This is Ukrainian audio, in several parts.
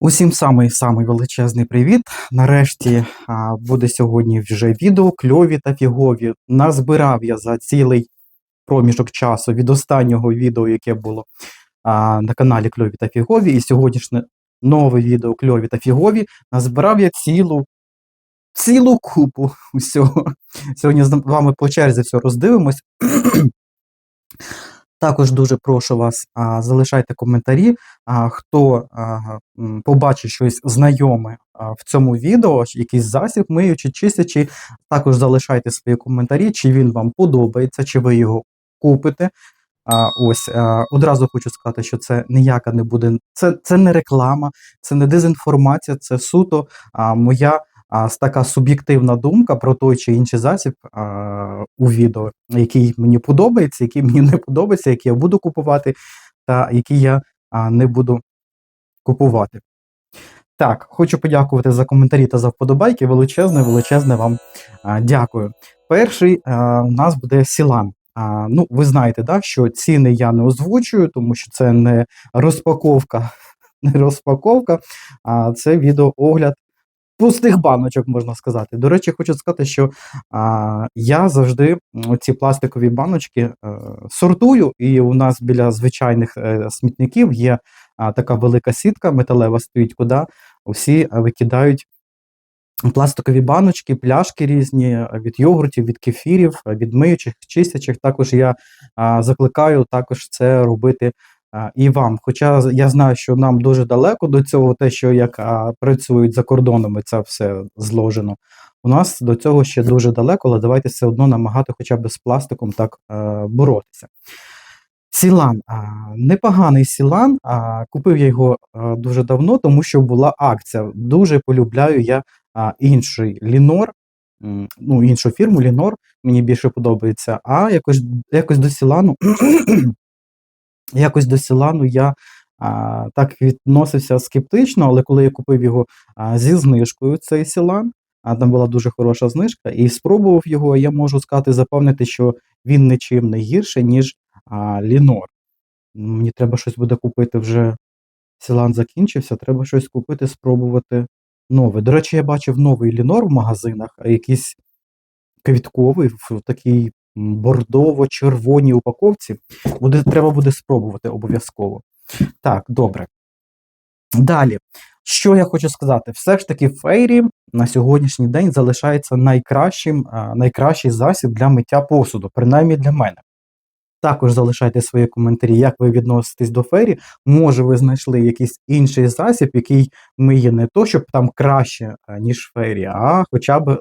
Усім самий самий величезний привіт. Нарешті а, буде сьогодні вже відео кльові та фігові. Назбирав я за цілий проміжок часу від останнього відео, яке було а, на каналі Кльові та Фігові, і сьогоднішнє нове відео Кльові та Фігові. Назбирав я цілу цілу купу усього. Сьогодні з вами по черзі все роздивимось. Також дуже прошу вас, а, залишайте коментарі. А, хто а, побачить щось знайоме а, в цьому відео, якийсь засіб миючи, чистячи, також залишайте свої коментарі, чи він вам подобається, чи ви його купите. А, ось а, одразу хочу сказати, що це ніяка не буде. Це, це не реклама, це не дезінформація, це суто а, моя а, така суб'єктивна думка про той чи інший засіб а, у відео, який мені подобається, який мені не подобається, який я буду купувати, та який я а, не буду купувати. Так, хочу подякувати за коментарі та за вподобайки. Величезне, величезне вам а, дякую. Перший а, у нас буде Сілан. А, ну, ви знаєте, да, що ціни я не озвучую, тому що це не розпаковка, не розпаковка, а це відеоогляд пустих баночок, можна сказати. До речі, хочу сказати, що а, я завжди ці пластикові баночки е, сортую, і у нас біля звичайних е, смітників є а, така велика сітка металева стоїть, куди усі викидають. Пластикові баночки, пляшки різні е, від йогуртів, від кефірів, від миючих, чистячих. Також я а, закликаю також це робити а, і вам. Хоча я знаю, що нам дуже далеко до цього, те, що як а, працюють за кордонами, це все зложено. У нас до цього ще дуже далеко, але давайте все одно намагати хоча б з пластиком так е, боротися. Сілан. А, непоганий Сілан. А, купив я його а, дуже давно, тому що була акція. Дуже полюбляю я а, інший Лінор, ну, іншу фірму Лінор, мені більше подобається. А якось, якось до Сілану, якось до Сілану я а, так відносився скептично, але коли я купив його а, зі знижкою, цей Сілан, а там була дуже хороша знижка, і спробував його, я можу сказати, запевнити, що він нічим не гірше, ніж а, Лінор. Мені треба щось буде купити вже. Сілан закінчився, треба щось купити, спробувати нове. До речі, я бачив новий Лінор в магазинах, якийсь квітковий в такій бордово-червоній упаковці. Буде, треба буде спробувати обов'язково. Так, добре. Далі, що я хочу сказати? Все ж таки, Фейрі на сьогоднішній день залишається найкращим, найкращий засіб для миття посуду, принаймні для мене. Також залишайте свої коментарі, як ви відноситесь до фері. Може, ви знайшли якийсь інший засіб, який миє не то, щоб там краще, ніж фері, а хоча б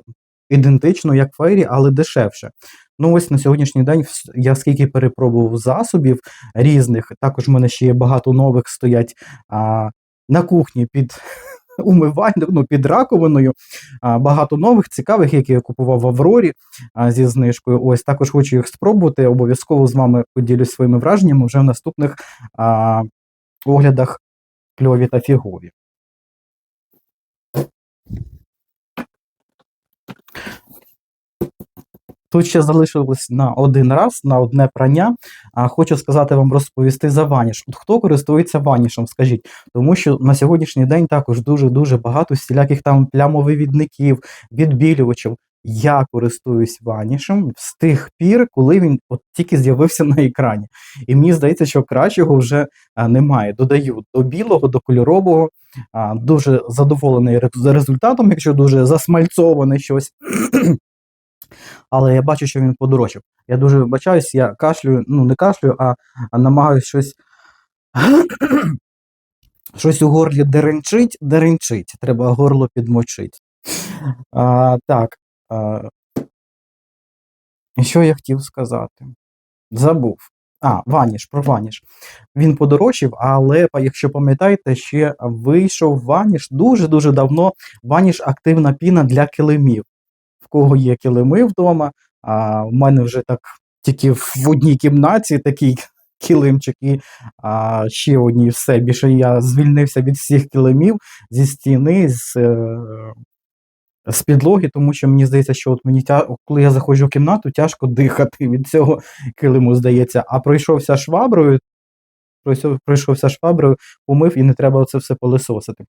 ідентично, як фері, але дешевше. Ну, ось на сьогоднішній день я скільки перепробував засобів різних, також в мене ще є багато нових стоять а, на кухні під умивальник, ну, під раковиною. А, багато нових, цікавих, які я купував в Аврорі а, зі знижкою. Ось також хочу їх спробувати. Обов'язково з вами поділюсь своїми враженнями вже в наступних а, оглядах кльові та фігові. Тут ще залишилось на один раз, на одне прання. А хочу сказати вам розповісти за ваніш. От хто користується ванішем, скажіть, тому що на сьогоднішній день також дуже дуже багато всіляких там плямовивідників, відбілювачів. Я користуюсь ванішем з тих пір, коли він от тільки з'явився на екрані. І мені здається, що кращого вже а, немає. Додаю до білого, до кольорового. А, дуже задоволений результатом, якщо дуже засмальцоване щось. Але я бачу, що він подорожчав. Я дуже вибачаюсь, я кашлюю, ну не кашлюю, а, а намагаюсь щось. Щось у горлі деренчить, деренчить. Треба горло підмочить. А, так. А, що я хотів сказати? Забув. А, ваніш, про ваніш. Він подорожчав, але якщо пам'ятаєте, ще вийшов ваніш дуже-дуже давно. Ваніш активна піна для килимів. В кого є килими вдома, а в мене вже так тільки в одній кімнаті такий килимчик, і а, ще одній все. Більше я звільнився від всіх килимів зі стіни, з, е, з підлоги, тому що мені здається, що от мені тя... коли я заходжу в кімнату, тяжко дихати від цього килиму, здається. А пройшовся шваброю, пройшовся шваброю, помив і не треба це все пилисосити.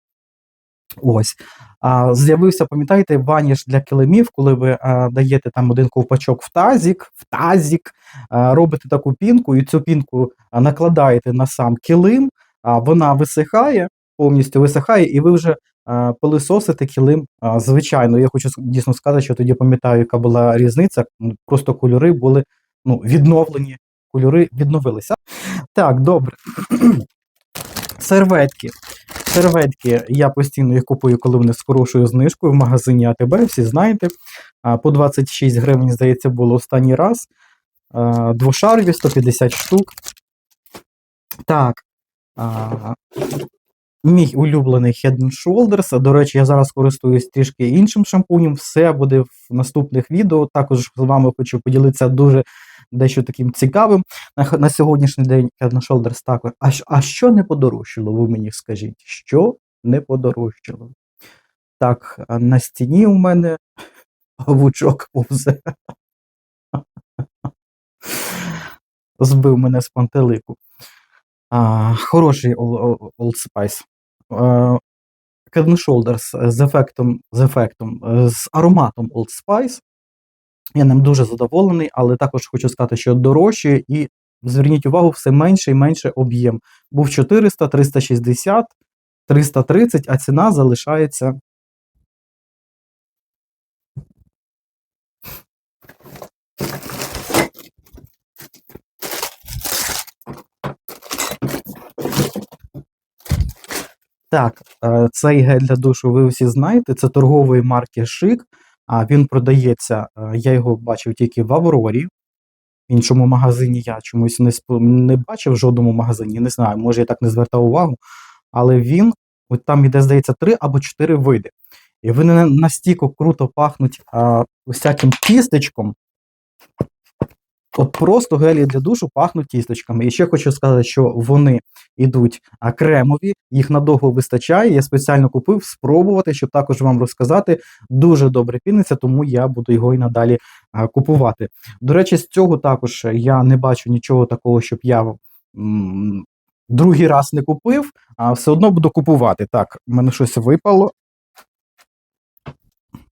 Ось. А, з'явився, пам'ятаєте, ваніш для килимів, коли ви а, даєте там один ковпачок в тазік, в тазік, а, робите таку пінку, і цю пінку накладаєте на сам килим, а, вона висихає, повністю висихає, і ви вже а, пилисосите килим. А, звичайно, я хочу дійсно сказати, що тоді пам'ятаю, яка була різниця. Просто кольори були ну, відновлені, кольори відновилися. Так, добре. Серветки. Серветки я постійно їх купую, коли вони з хорошою знижкою в магазині АТБ, всі знаєте. По 26 гривень, здається, було останній раз. А, Двошарові 150 штук. Так. Мій улюблений Head and Shoulders. До речі, я зараз користуюсь трішки іншим шампунем. Все буде в наступних відео. Також з вами хочу поділитися дуже дещо таким цікавим. На, на сьогоднішній день Head Shoulders також. А, а що не подорожчало, ви мені скажіть? Що не подорожчало? Так, на стіні у мене павучок повзе. Збив мене з пантелику. А, хороший Old, Spice. Head Shoulders з ефектом, з ефектом, з ароматом Old Spice. Я ним дуже задоволений, але також хочу сказати, що дорожче і зверніть увагу, все менше і менше об'єм. Був 400, 360, 330, а ціна залишається. Так, е, цей гель для душу ви всі знаєте, це торгової марки Шик. А він продається, е, я його бачив тільки в Аврорі. В іншому магазині я чомусь не, не бачив в жодному магазині, не знаю, може я так не звертав увагу. Але він, от там іде, здається, три або чотири види. І вони настільки круто пахнуть а, усяким тістечком. От просто гелі для душу пахнуть тісточками. І ще хочу сказати, що вони йдуть кремові, їх надовго вистачає. Я спеціально купив спробувати, щоб також вам розказати. Дуже добре піниться, тому я буду його і надалі купувати. До речі, з цього також я не бачу нічого такого, щоб я другий раз не купив, а все одно буду купувати. Так, в мене щось випало.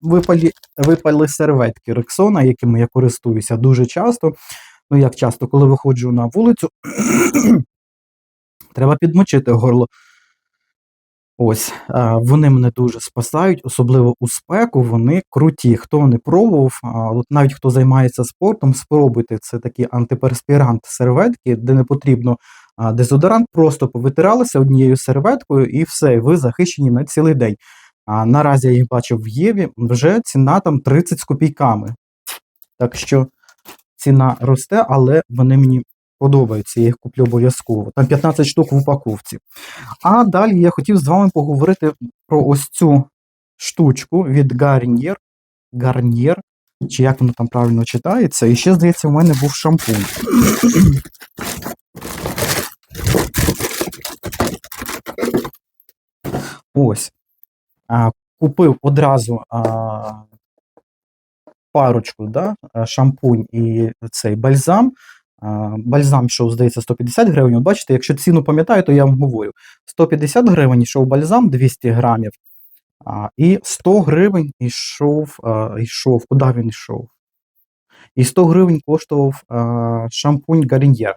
Випали, випали серветки Рексона, якими я користуюся дуже часто. Ну, як часто, коли виходжу на вулицю, треба підмочити горло. Ось, вони мене дуже спасають, особливо у спеку. Вони круті. Хто не пробував, от навіть хто займається спортом, спробуйте. Це такі антиперспірант серветки, де не потрібно дезодорант, просто повитиралися однією серветкою і все, ви захищені на цілий день. А наразі я їх бачив в Єві, вже ціна там 30 з копійками. Так що ціна росте, але вони мені подобаються. Я їх куплю обов'язково. Там 15 штук в упаковці. А далі я хотів з вами поговорити про ось цю штучку від Garnier. Garnier, чи як воно там правильно читається. І ще, здається, у мене був шампунь. Ось. Купив одразу парочку, да, шампунь і цей бальзам. Бальзам йшов, здається, 150 гривень. Бачите, якщо ціну пам'ятаю, то я вам говорю. 150 гривень йшов бальзам 200 грамів, і 100 гривень йшов, йшов, куди він йшов? І 100 гривень коштував шампунь Garnier.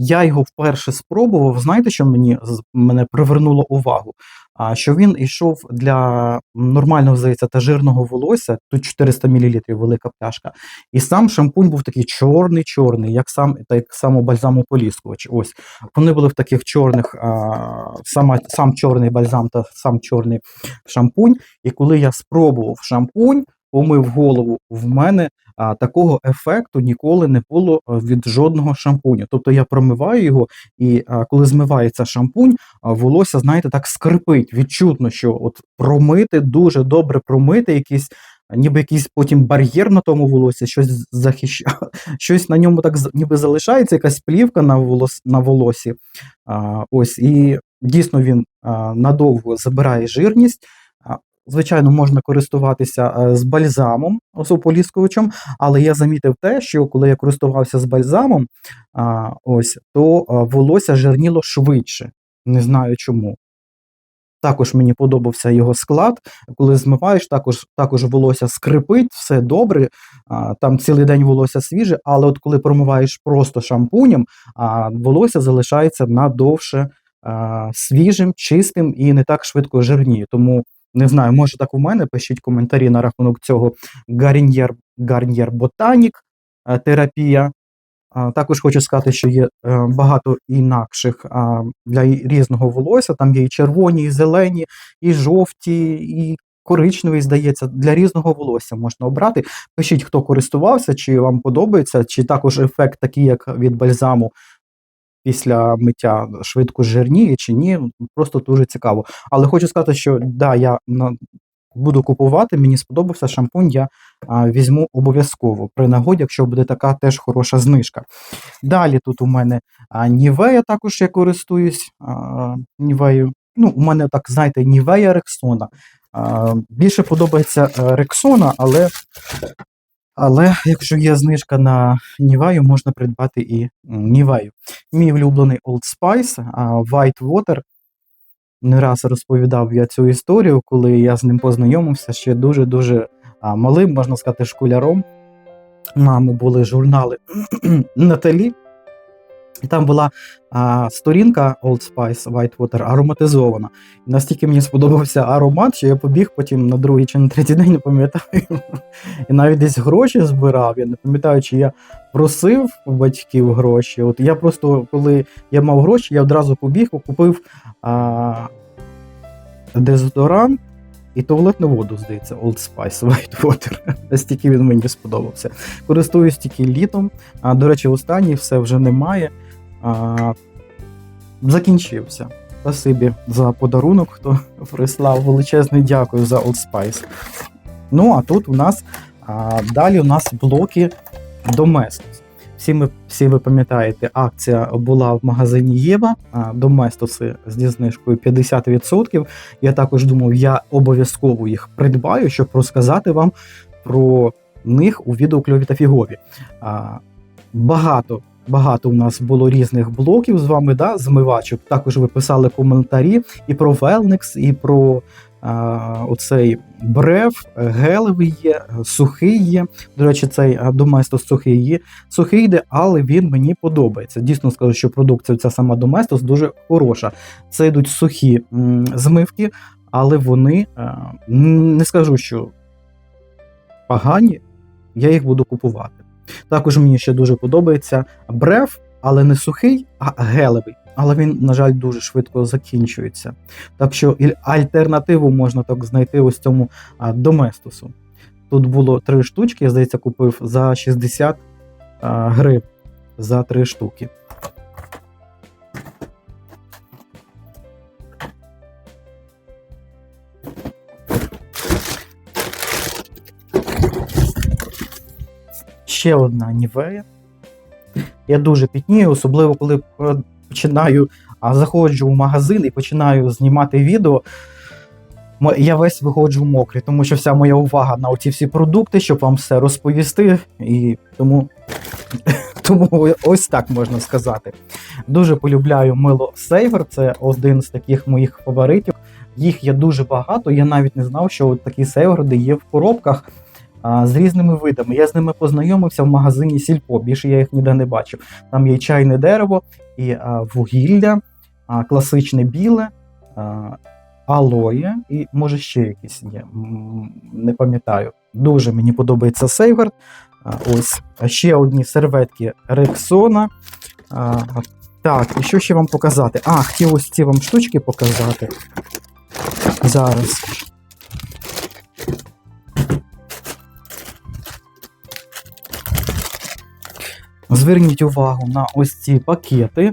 Я його вперше спробував. Знаєте, що мені мене привернуло увагу? А що він йшов для нормального, здається, та жирного волосся, тут 400 мл велика пляшка. І сам шампунь був такий чорний-чорний, як сам так само бальзамополіскувач. Ось вони були в таких чорних, а, сама, сам чорний бальзам та сам чорний шампунь. І коли я спробував шампунь, помив голову, в мене а, такого ефекту ніколи не було від жодного шампуню. Тобто я промиваю його, і а, коли змивається шампунь, а, волосся, знаєте, так скрипить. Відчутно, що от промити, дуже добре промити, якийсь, ніби якийсь потім бар'єр на тому волосі, щось захищає, щось на ньому так ніби залишається, якась плівка на волос, на волосі. А, ось, і дійсно він а, надовго забирає жирність. Звичайно, можна користуватися е, з бальзамом, осополіскувачем, але я замітив те, що коли я користувався з бальзамом, ось, то волосся жирніло швидше. Не знаю чому. Також мені подобався його склад. Коли змиваєш, також також волосся скрипить, все добре. Там цілий день волосся свіже, але от коли промиваєш просто шампунем, волосся залишається надовше свіжим, чистим і не так швидко жирніє. Тому не знаю, може так у мене. Пишіть коментарі на рахунок цього Гарньєр Гарньєр Ботанік е, терапія. Також хочу сказати, що є е, багато інакших для різного волосся. Там є і червоні, і зелені, і жовті, і коричневий, здається. Для різного волосся можна обрати. Пишіть, хто користувався, чи вам подобається, чи також ефект такий, як від бальзаму після миття швидко жирніє, чи ні. Просто дуже цікаво. Але хочу сказати, що да, я буду купувати, мені сподобався шампунь, я а, візьму обов'язково при нагоді, якщо буде така теж хороша знижка. Далі тут у мене а, Нівея, також я користуюсь а, Нівею. Ну, у мене так, знаєте, Нівея Рексона. Більше подобається Рексона, але, але якщо є знижка на Ніваю, можна придбати і Ніваю. Мій улюблений Old Spice, а, White Water. Не раз розповідав я цю історію, коли я з ним познайомився ще дуже-дуже малим, можна сказати, школяром. Мами були журнали Наталі. І там була а, сторінка Old Spice White Water ароматизована. І настільки мені сподобався аромат, що я побіг потім на другий чи на третій день, не пам'ятаю. І навіть десь гроші збирав. Я не пам'ятаю, чи я просив у батьків гроші. От я просто, коли я мав гроші, я одразу побіг, купив а, дезодорант і туалетну воду, здається, Old Spice White Water. Настільки він мені сподобався. Користуюсь тільки літом. А, до речі, останній все вже немає. А, закінчився. Спасибі за подарунок, хто прислав. Величезне дякую за Old Spice. Ну, а тут у нас а, далі у нас блоки Domestos. Всі, ми, всі ви пам'ятаєте, акція була в магазині Єва, Доместоси зі знижкою 50%. Я також думав, я обов'язково їх придбаю, щоб розказати вам про них у відео кльові та фігові. А, багато. Багато у нас було різних блоків з вами, да, змивачок. Також ви писали коментарі і про Велникс, і про а, оцей брев, гелевий є, сухий є. До речі, цей Доместос сухий є. Сухий йде, але він мені подобається. Дійсно скажу, що продукція ця сама Доместос дуже хороша. Це йдуть сухі м, змивки, але вони а, не скажу, що погані, я їх буду купувати. Також мені ще дуже подобається брев, але не сухий, а гелевий. Але він, на жаль, дуже швидко закінчується. Так що альтернативу можна так знайти ось цьому доместосу. Тут було три штучки, я здається, купив за 60 а, гривень за три штуки. Ще одна нівея. Я дуже пітнію, особливо коли починаю, а заходжу в магазин і починаю знімати відео. Я весь виходжу мокрий, тому що вся моя увага на оці всі продукти, щоб вам все розповісти. І тому, тому ось так можна сказати. Дуже полюбляю мило Сейвер, це один з таких моїх фаворитів. Їх є дуже багато. Я навіть не знав, що от такі сейверди є в коробках з різними видами. Я з ними познайомився в магазині Сільпо. Більше я їх ніде не бачив. Там є чайне дерево і вугілля, класичне біле, алоє і може ще якісь є. Не пам'ятаю. Дуже мені подобається Сейверд. Ось ще одні серветки Рексона. Так, і що ще вам показати? А, хотів ось ці вам штучки показати. Зараз. Зверніть увагу на ось ці пакети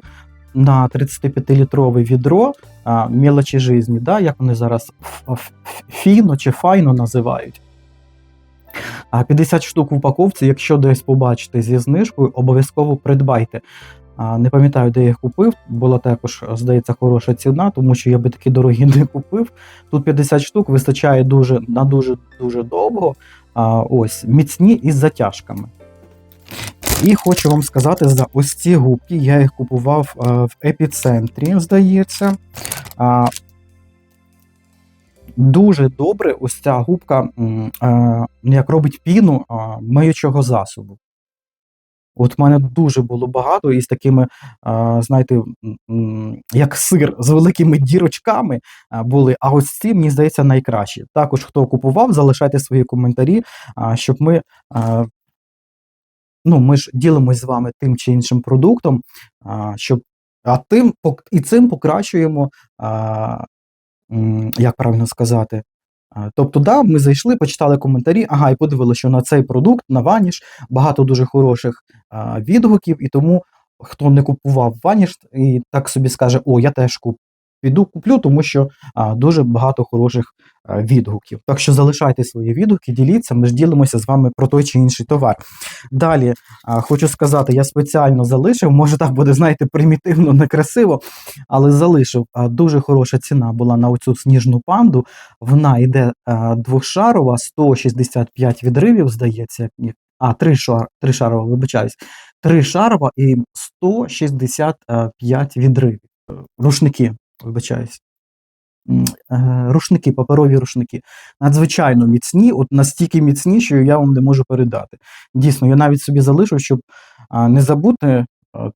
на 35-літрове відро а, мелочі жизні, да, як вони зараз фіно чи файно називають. А 50 штук в упаковці, якщо десь побачите зі знижкою, обов'язково придбайте. Не пам'ятаю, де я їх купив. Була також, здається, хороша ціна, тому що я би такі дорогі не купив. Тут 50 штук вистачає дуже на дуже дуже довго. Ось міцні із затяжками. І хочу вам сказати за ось ці губки. Я їх купував а, в епіцентрі, здається. Дуже добре ось ця губка е, як робить піну миючого засобу. От в мене дуже було багато із такими, а, знаєте, як сир з великими дірочками були. А ось ці, мені здається, найкращі. Також хто купував, залишайте свої коментарі, щоб ми. Ну, ми ж ділимось з вами тим чи іншим продуктом, а, щоб а тим і цим покращуємо, а, як правильно сказати. Тобто, да, ми зайшли, почитали коментарі, ага, і подивилися, що на цей продукт, на Ваніш, багато дуже хороших а, відгуків, і тому хто не купував Ваніш і так собі скаже, о, я теж куп, піду куплю, тому що а, дуже багато хороших а, відгуків. Так що залишайте свої відгуки, діліться, ми ж ділимося з вами про той чи інший товар. Далі а, хочу сказати, я спеціально залишив, може так буде, знаєте, примітивно, некрасиво, але залишив. А, дуже хороша ціна була на оцю сніжну панду. Вона йде а, двохшарова, 165 відривів, здається. А, три, шар, три шарова, вибачаюсь. Три шарова і 165 відривів. Рушники, вибачаюсь. Е, Рушники, паперові рушники. Надзвичайно міцні, от настільки міцні, що я вам не можу передати. Дійсно, я навіть собі залишу, щоб не забути,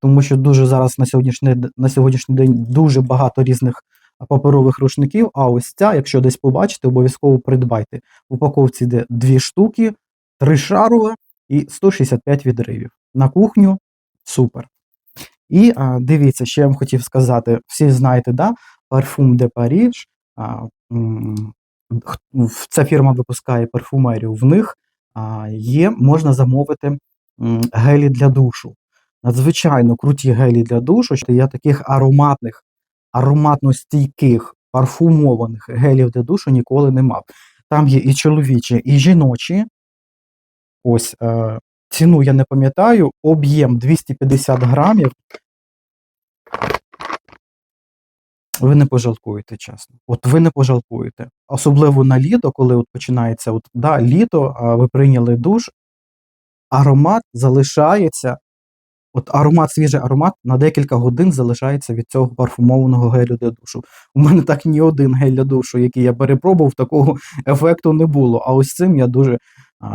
тому що дуже зараз на сьогоднішній, на сьогоднішній день дуже багато різних паперових рушників. А ось ця, якщо десь побачите, обов'язково придбайте. В упаковці йде дві штуки, три шарова і 165 відривів. На кухню супер. І а, дивіться, ще я вам хотів сказати: всі знаєте, да? Парфум де Паріж. А, ця фірма випускає парфумерію. В них а, є, можна замовити гелі для душу. Надзвичайно круті гелі для душу. що Я таких ароматних, ароматно стійких, парфумованих гелів для душу ніколи не мав. Там є і чоловічі, і жіночі. Ось е, ціну я не пам'ятаю, об'єм 250 грамів. Ви не пожалкуєте, чесно. От ви не пожалкуєте. Особливо на літо, коли от починається от, да, літо, а ви прийняли душ, аромат залишається. От аромат, свіжий аромат на декілька годин залишається від цього парфумованого гелю для душу. У мене так ні один гель для душу, який я перепробував, такого ефекту не було. А ось цим я дуже,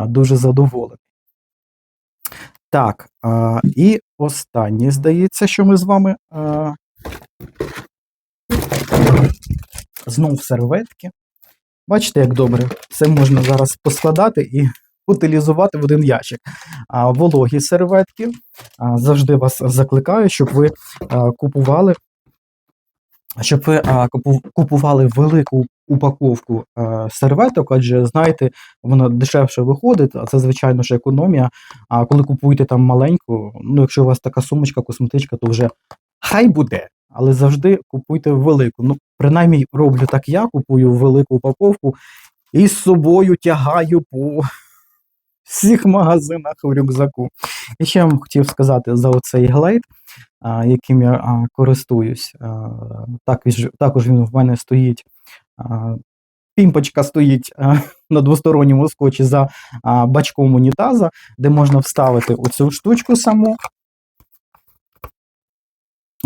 дуже задоволений. Так, а, і останнє, здається, що ми з вами а, знов серветки. Бачите, як добре. Це можна зараз поскладати і утилізувати в один ящик. А, вологі серветки. А, завжди вас закликаю, щоб ви а, купували. Щоб ви купували велику упаковку серветок, адже знаєте, воно дешевше виходить, а це, звичайно ж, економія. А коли купуєте там маленьку, ну якщо у вас така сумочка, косметичка, то вже хай буде. Але завжди купуйте велику. Ну, принаймні роблю так я, купую велику упаковку і з собою тягаю по всіх магазинах в рюкзаку. І ще я вам хотів сказати за оцей глейд, яким я користуюсь. Також, також він в мене стоїть. Пімпочка стоїть а, на двосторонньому скотчі за а, бачком унітаза, де можна вставити оцю штучку саму.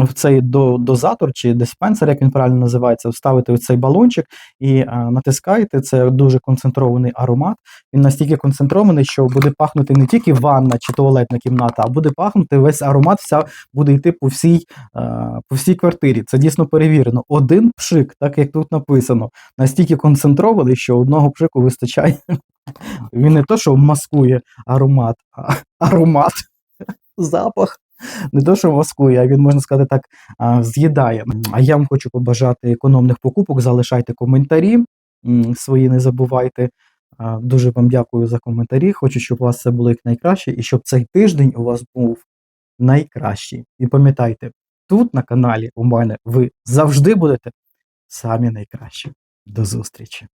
В цей до- дозатор чи диспенсер, як він правильно називається, вставити в цей балончик і а, натискаєте. Це дуже концентрований аромат. Він настільки концентрований, що буде пахнути не тільки ванна чи туалетна кімната, а буде пахнути весь аромат, вся буде йти по всій, а, по всій квартирі. Це дійсно перевірено. Один пшик, так як тут написано, настільки концентрований, що одного пшику вистачає. Він не то, що маскує аромат, а аромат, запах. Не то, що маскує, а він, можна сказати так, з'їдає. А я вам хочу побажати економних покупок. Залишайте коментарі свої, не забувайте. Дуже вам дякую за коментарі. Хочу, щоб у вас все було як найкраще, і щоб цей тиждень у вас був найкращий. І пам'ятайте, тут на каналі у мене ви завжди будете самі найкращі. До зустрічі!